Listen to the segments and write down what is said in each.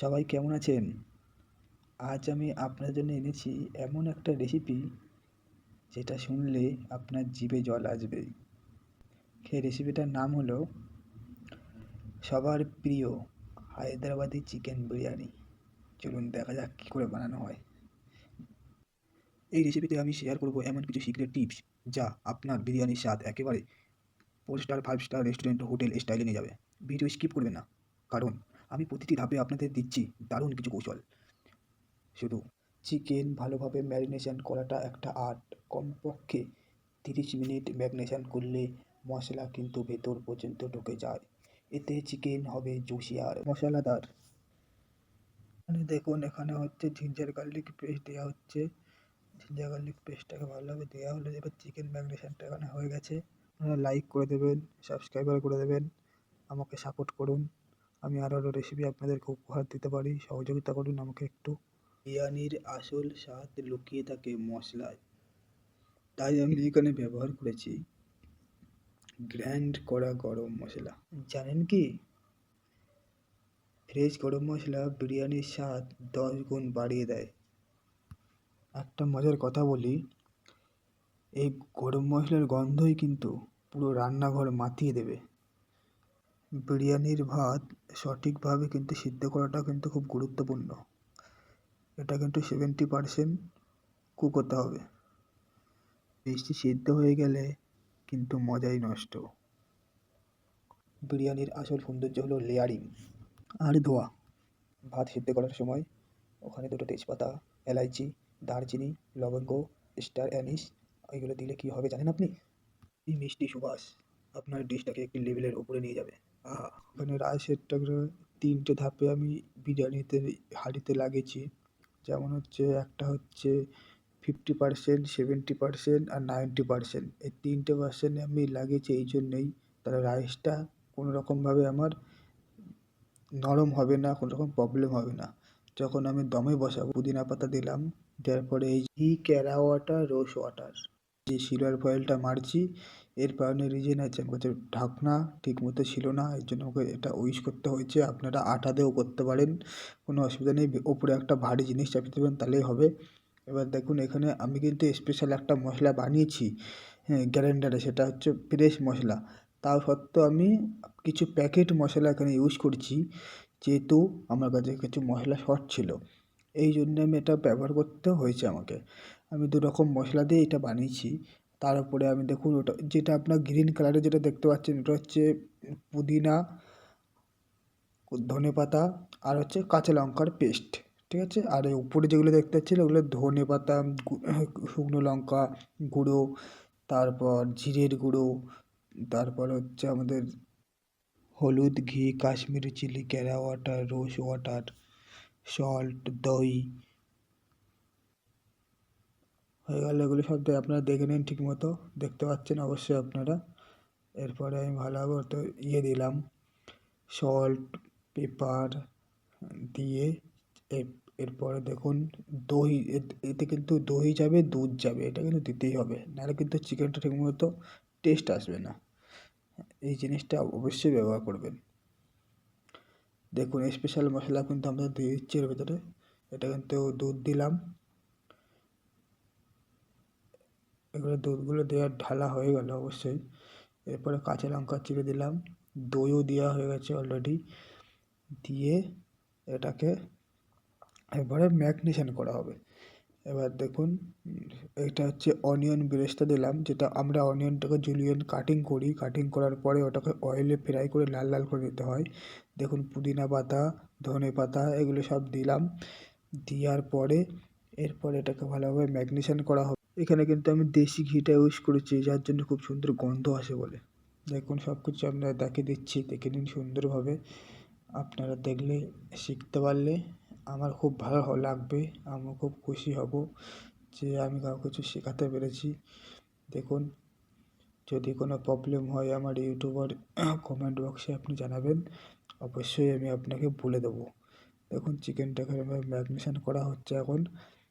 সবাই কেমন আছেন? আজ আমি আপনার জন্য এনেছি এমন একটা রেসিপি যেটা শুনলে আপনার জিভে জল আসবে। সেই রেসিপিটার নাম হলো সবার প্রিয় হায়দ্রাবাদি চিকেন বিরিয়ানি। চলুন দেখা যাক কী করে বানানো হয়। এই রেসিপিতে আমি শেয়ার করব এমন কিছু সিক্রেট টিপস যা আপনার বিরিয়ানির স্বাদ একেবারে four star five star restaurant hotel স্টাইলে নিয়ে যাবে। ভিডিও স্কিপ করবে না, কারণ আমি প্রতিটি ধাপে আপনাদের দিচ্ছি দারুণ কিছু কৌশল। শুধু চিকেন ভালোভাবে ম্যারিনেশন করাটা একটা আর্ট কমপক্ষে তিরিশ মিনিট ম্যারিনেশন করলে মশলা কিন্তু ভেতর পর্যন্ত ঢুকে যায়। এতে চিকেন হবে জুসিয়ার মশলাদার। এখানে দেখুন, এখানে হচ্ছে জিঞ্জার গার্লিক পেস্ট দেওয়া হচ্ছে। জিঞ্জার গার্লিক পেস্টটাকে ভালোভাবে দেওয়া হলে, এবার চিকেন ম্যারিনেশনটা এখানে হয়ে গেছে। আপনারা লাইক করে দেবেন সাবস্ক্রাইবার করে দেবেন, আমাকে সাপোর্ট করুন। আমি আরও আরও রেসিপি আপনাদেরকে উপহার দিতে পারি। সহযোগিতা করুন আমাকে একটু। বিরিয়ানির আসল স্বাদ লুকিয়ে থাকে মশলায়। তাই আমি এখানে ব্যবহার করেছি গ্র্যান্ড করা গরম মশলা। জানেন কি? ফ্রেশ গরম মশলা বিরিয়ানির স্বাদ দশ গুণ বাড়িয়ে দেয়। একটা মজার কথা বলি, এই গরম মশলার গন্ধই কিন্তু পুরো রান্নাঘর মাতিয়ে দেবে। বিরিয়ানির ভাত সঠিকভাবে কিন্তু সিদ্ধ করাটা কিন্তু খুব গুরুত্বপূর্ণ। এটা কিন্তু সেভেন্টি পারসেন্ট কুক হতে হবে। বেশি সিদ্ধ হয়ে গেলে কিন্তু মজাই নষ্ট। বিরিয়ানির আসল সৌন্দর্য হলো লেয়ারিং আর ধোয়া। ভাত সিদ্ধ করার সময় ওখানে দুটো তেজপাতা, এলাইচি, দারচিনি, লবঙ্গ, স্টার অ্যানিস এগুলো দিলে কী হবে জানেন আপনি? এই মিষ্টি সুবাস আপনার ডিশটাকে একটি লেভেলের ওপরে নিয়ে যাবে। আহা ওখানে রাইসেরটাকে তিনটে ধাপে আমি বিরিয়ানিতে হাঁড়িতে লাগিয়েছি। যেমন হচ্ছে একটা হচ্ছে ফিফটি পার্সেন্ট সেভেন্টি পার্সেন্ট আর নাইনটি পার্সেন্ট এই তিনটে পার্সেন্ট আমি লাগিয়েছি এই জন্যেই তাহলে রাইসটা কোনো রকমভাবে আমার নরম হবে না, কোনো রকম প্রবলেম হবে না। যখন আমি দমে বসাবো, পুদিনা পাতা দিলাম, দেওয়ার পরে এই ঘি, ক্যারা ওয়াটার রোজ ওয়াটার। যে সিলভার ফয়েলটা মারছি, এর কারণে রিজন আছে আমার কাছে ঢাকনা ঠিক মতো ছিল না, এর জন্য আমাকে এটা ইউজ করতে হয়েছে। আপনারা আটা দিয়েও করতে পারেন, কোনো অসুবিধা নেই। ওপরে একটা ভারী জিনিস চাপিয়ে দেবেন, তাহলেই হবে। এবার দেখুন, এখানে আমি কিন্তু স্পেশাল একটা মশলা বানিয়েছি হ্যাঁ গ্রাইন্ডারে, সেটা হচ্ছে ফ্রেশ মশলা। তা সত্ত্বেও আমি কিছু প্যাকেট মশলা এখানে ইউজ করছি, যেহেতু আমার কাছে কিছু মশলা শর্ট ছিল। এই জন্য আমি এটা ব্যবহার করতে হয়েছে আমাকে। আমি দু রকম মশলা দিয়ে এটা বানিয়েছি। তার উপরে আমি দেখুন ওটা, যেটা আপনার গ্রিন কালারের যেটা দেখতে পাচ্ছেন ওটা হচ্ছে পুদিনা, ধনে পাতা আর হচ্ছে কাঁচা লঙ্কার পেস্ট ঠিক আছে? আর উপরে যেগুলো দেখতে পাচ্ছেন ওগুলো ধনে পাতা শুকনো লঙ্কা গুঁড়ো, তারপর জিরের গুঁড়ো, তারপর হচ্ছে আমাদের হলুদ, ঘি, Kashmiri chilli kewra water rose water salt দই হয়ে গেল, এগুলো সব আপনারা দেখে নিন ঠিক মতো দেখতে পাচ্ছেন অবশ্যই আপনারা। এরপরে আমি ভালোভাবে ওতে ইয়ে দিলাম। সল্ট পেপার দিয়ে এরপরে দেখুন, দই এতে কিন্তু দই যাবে, দুধ যাবে, এটা কিন্তু দিতেই হবে। নাহলে কিন্তু চিকেনটা ঠিকমতো টেস্ট আসবে না। এই জিনিসটা অবশ্যই ব্যবহার করবেন। দেখুন স্পেশাল মশলা কিন্তু আমরা দিয়ে দিচ্ছি এর ভেতরে। এটা কিন্তু দুধ দিলাম। এগুলো দুধগুলো দেওয়ার ঢালা হয়ে গেল অবশ্যই। এরপরে কাঁচা লঙ্কা চিড়ে দিলাম। দইও দেওয়া হয়ে গেছে অলরেডি দিয়ে এটাকে এবারে ম্যাগনেশন করা হবে। এবার দেখুন, এটা হচ্ছে অনিয়ন ব্রেস্টটা দিলাম, যেটা আমরা অনিয়নটাকে জুলিয়ান কাটিং করি। কাটিং করার পরে ওটাকে অয়েলে ফ্রাই করে লাল লাল করে দিতে হয়। দেখুন, পুদিনা পাতা, ধনে পাতা, এগুলো সব দিলাম। দেওয়ার পরে এরপর এটাকে ভালোভাবে ম্যাগনেশন করা হবে। এখানে কিন্তু আমি দেশি ঘিটা ইউজ করেছি, যার জন্য খুব সুন্দর গন্ধ আসে বলে। দেখুন সব কিছু আপনারা দেখে দিচ্ছি, দেখে নিন সুন্দরভাবে। আপনারা দেখলে শিখতে পারলে আমার খুব ভালো লাগবে, আমিও খুব খুশি হব যে আমি কাউকে কিছু শেখাতে পেরেছি। দেখুন, যদি কোনো প্রবলেম হয় আমার ইউটিউবার কমেন্ট বক্সে আপনি জানাবেন, অবশ্যই আমি আপনাকে বলে দেবো। দেখুন চিকেনটাকে ম্যাগনেশন করা হচ্ছে এখন।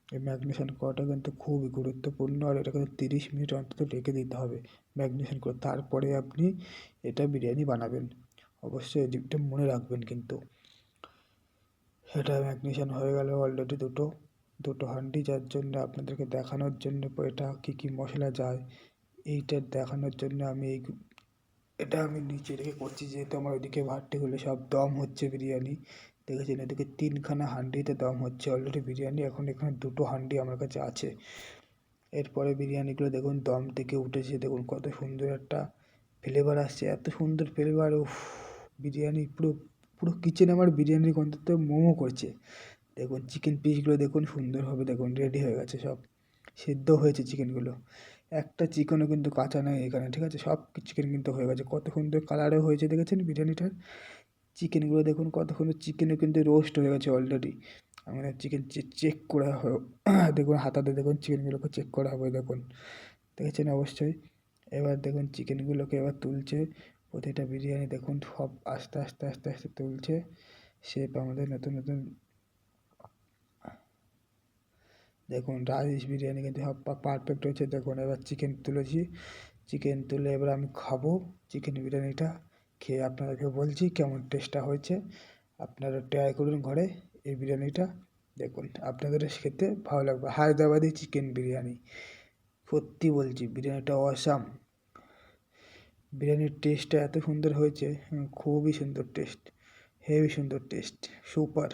এই ম্যাগনেশন করাটা কিন্তু খুবই গুরুত্বপূর্ণ আর এটাকে তিরিশ মিনিট অন্তত রেখে দিতে হবে ম্যাগনেশন করে। তারপরে আপনি এটা বিরিয়ানি বানাবেন। অবশ্যই এই দিকটা মনে রাখবেন কিন্তু। এটা ম্যাগনেশিয়ান হয়ে গেল অলরেডি দুটো। দুটো হান্ডি যার জন্য আপনাদেরকে দেখানোর জন্য এটা কী কী মশলা যায়, এইটা দেখানোর জন্য আমি এই এটা আমি নিচে রেখে করছি যেহেতু আমার ওইদিকে ভাতটিগুলো সব দম হচ্ছে বিরিয়ানি। দেখেছেন? এদিকে তিনখানা হান্ডিতে দম হচ্ছে অলরেডি বিরিয়ানি। এখন এখানে দুটো হান্ডি আমার কাছে আছে। এরপরে বিরিয়ানিগুলো দেখুন, দম থেকে উঠেছে। দেখুন কত সুন্দর একটা ফ্লেভার আসছে। এত সুন্দর ফ্লেভার উফ, বিরিয়ানি পুরো পুরো কিচেন আমার বিরিয়ানির গন্ধতে মোমো করছে। দেখুন চিকেন পিসগুলো দেখুন সুন্দরভাবে দেখুন রেডি হয়ে গেছে সব। সেদ্ধ হয়েছে চিকেনগুলো একটা চিকেনও কিন্তু কাঁচা নেই এখানে, ঠিক আছে? সব চিকেন কিন্তু হয়ে গেছে। কত সুন্দর কালারও হয়েছে, দেখেছেন বিরিয়ানিটার? চিকেনগুলো দেখুন কতক্ষণ চিকেনও কিন্তু রোস্ট হয়ে গেছে অলরেডি আমরা চিকেন চেক করা হয়, দেখুন হাতাতে দেখুন চিকেনগুলোকে চেক করা হবে দেখুন। দেখেছেন অবশ্যই? এবার দেখুন চিকেনগুলোকে এবার তুলছে, প্রতিটা বিরিয়ানি দেখুন সব আস্তে আস্তে আস্তে আস্তে তুলছে। শেপ আমাদের নতুন নতুন। দেখুন রাইস বিরিয়ানি কিন্তু সব পারফেক্ট হয়েছে। দেখুন এবার চিকেন তুলেছি। চিকেন তুলে এবার আমি খাব চিকেন বিরিয়ানিটা। খেয়ে আপনাদেরকে বলছি, কেমন টেস্টটা হয়েছে, আপনারা ট্রাই করুন ঘরে এই বিরিয়ানিটা, দেখুন, আপনাদের খেতে ভালো লাগবে। হায়দ্রাবাদি চিকেন বিরিয়ানি, সত্যি বলছি, বিরিয়ানিটা অসাম বিরিয়ানির টেস্টটা এত সুন্দর হয়েছে, খুবই সুন্দর টেস্ট হেভি সুন্দর টেস্ট সুপার